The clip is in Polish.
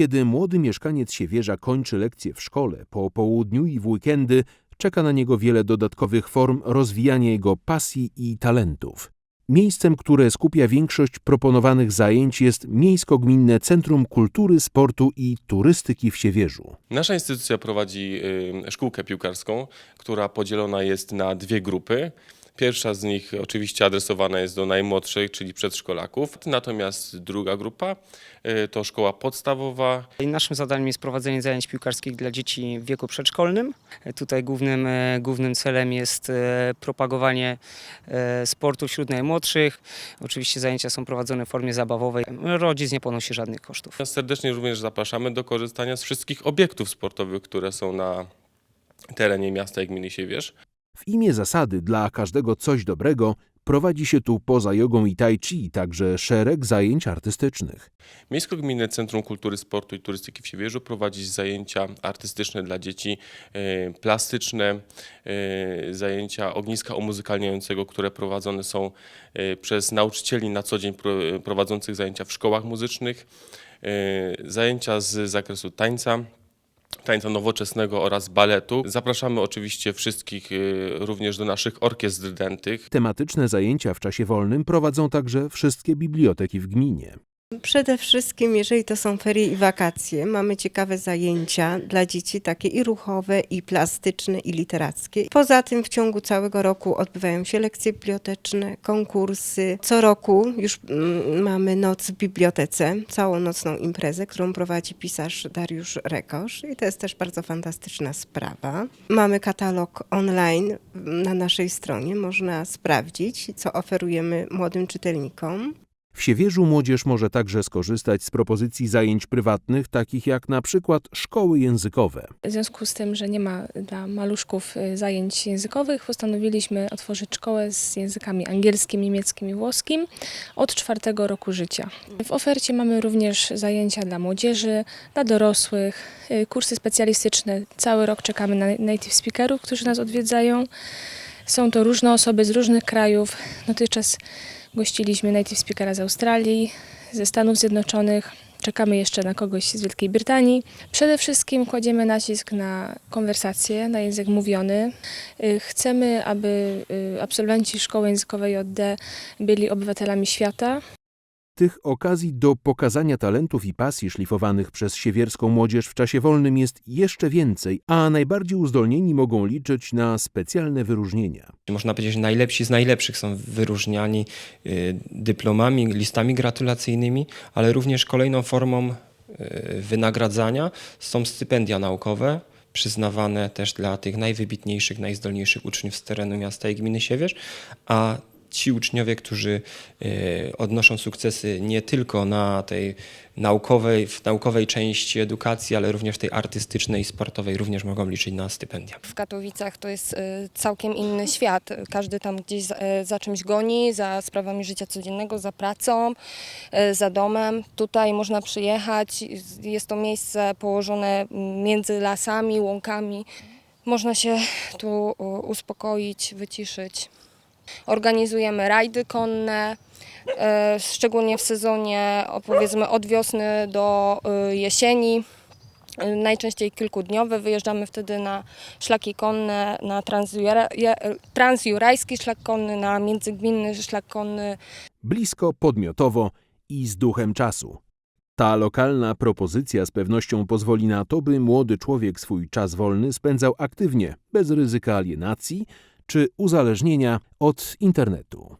Kiedy młody mieszkaniec Siewierza kończy lekcje w szkole, po południu i w weekendy czeka na niego wiele dodatkowych form rozwijania jego pasji i talentów. Miejscem, które skupia większość proponowanych zajęć jest Miejsko-Gminne Centrum Kultury, Sportu i Turystyki w Siewierzu. Nasza instytucja prowadzi y, szkółkę piłkarską, która podzielona jest na dwie grupy. Pierwsza z nich oczywiście adresowana jest do najmłodszych, czyli przedszkolaków, natomiast druga grupa y, to szkoła podstawowa, Naszym zadaniem jest prowadzenie zajęć piłkarskich dla dzieci w wieku przedszkolnym. Tutaj głównym, e, głównym celem jest e, propagowanie e, sportu wśród najmłodszych. Oczywiście zajęcia są prowadzone w formie zabawowej. Rodzic nie ponosi żadnych kosztów. Serdecznie również zapraszamy do korzystania z wszystkich obiektów sportowych, które są na terenie miasta i gminy Siewierz. W imię zasady dla każdego coś dobrego prowadzi się tu poza jogą i tai chi także szereg zajęć artystycznych. Miejsko-Gminne Centrum Kultury, Sportu i Turystyki w Siewierzu prowadzi zajęcia artystyczne dla dzieci, e, plastyczne, e, zajęcia ogniska umuzykalniającego, które prowadzone są e, przez nauczycieli na co dzień pro- prowadzących zajęcia w szkołach muzycznych, zajęcia z zakresu tańca, tańca nowoczesnego oraz baletu. Zapraszamy oczywiście wszystkich e, również do naszych orkiestr dętych. Tematyczne zajęcia w czasie wolnym prowadzą także wszystkie biblioteki w gminie. Przede wszystkim, jeżeli to są ferie i wakacje, mamy ciekawe zajęcia dla dzieci, takie i ruchowe, i plastyczne, i literackie. Poza tym w ciągu całego roku odbywają się lekcje biblioteczne, konkursy. Co roku już mm, mamy noc w bibliotece, całonocną imprezę, którą prowadzi pisarz Dariusz Rekosz i to jest też bardzo fantastyczna sprawa. Mamy katalog online na naszej stronie, można sprawdzić, co oferujemy młodym czytelnikom. W Siewierzu młodzież może także skorzystać z propozycji zajęć prywatnych, takich jak na przykład szkoły językowe. W związku z tym, że nie ma dla maluszków y, zajęć językowych, postanowiliśmy otworzyć szkołę z językami angielskim, niemieckim i włoskim od czwartego roku życia. W ofercie mamy również zajęcia dla młodzieży, dla dorosłych, y, kursy specjalistyczne. Cały rok czekamy na native speakerów, którzy nas odwiedzają. Są to różne osoby z różnych krajów. Dotychczas gościliśmy native speakera z Australii, ze Stanów Zjednoczonych. Czekamy jeszcze na kogoś z Wielkiej Brytanii. Przede wszystkim kładziemy nacisk na konwersację, na język mówiony. Y, Chcemy, aby y, absolwenci szkoły językowej JD byli obywatelami świata. Tych okazji do pokazania talentów i pasji szlifowanych przez siewierską młodzież w czasie wolnym jest jeszcze więcej, a najbardziej uzdolnieni mogą liczyć na specjalne wyróżnienia. Można powiedzieć, że najlepsi z najlepszych są wyróżniani y, dyplomami, listami gratulacyjnymi, ale również kolejną formą y, wynagradzania są stypendia naukowe, przyznawane też dla tych najwybitniejszych, najzdolniejszych uczniów z terenu miasta i gminy Siewierz, a ci uczniowie, którzy y, odnoszą sukcesy nie tylko na tej naukowej, w naukowej części edukacji, ale również tej artystycznej i sportowej, również mogą liczyć na stypendia. W Katowicach to jest e, całkiem inny świat. Każdy tam gdzieś za, e, za czymś goni, za sprawami życia codziennego, za pracą, e, za domem. Tutaj można przyjechać. Jest to miejsce położone między lasami, łąkami. Można się tu e, uspokoić, wyciszyć. Organizujemy rajdy konne, e, szczególnie w sezonie powiedzmy od wiosny do e, jesieni. E, Najczęściej kilkudniowe. Wyjeżdżamy wtedy na szlaki konne, na transjurajski szlak konny, na międzygminny szlak konny Blisko, podmiotowo i z duchem czasu. Ta lokalna propozycja z pewnością pozwoli na to, by młody człowiek swój czas wolny spędzał aktywnie, bez ryzyka alienacji czy uzależnienia od internetu.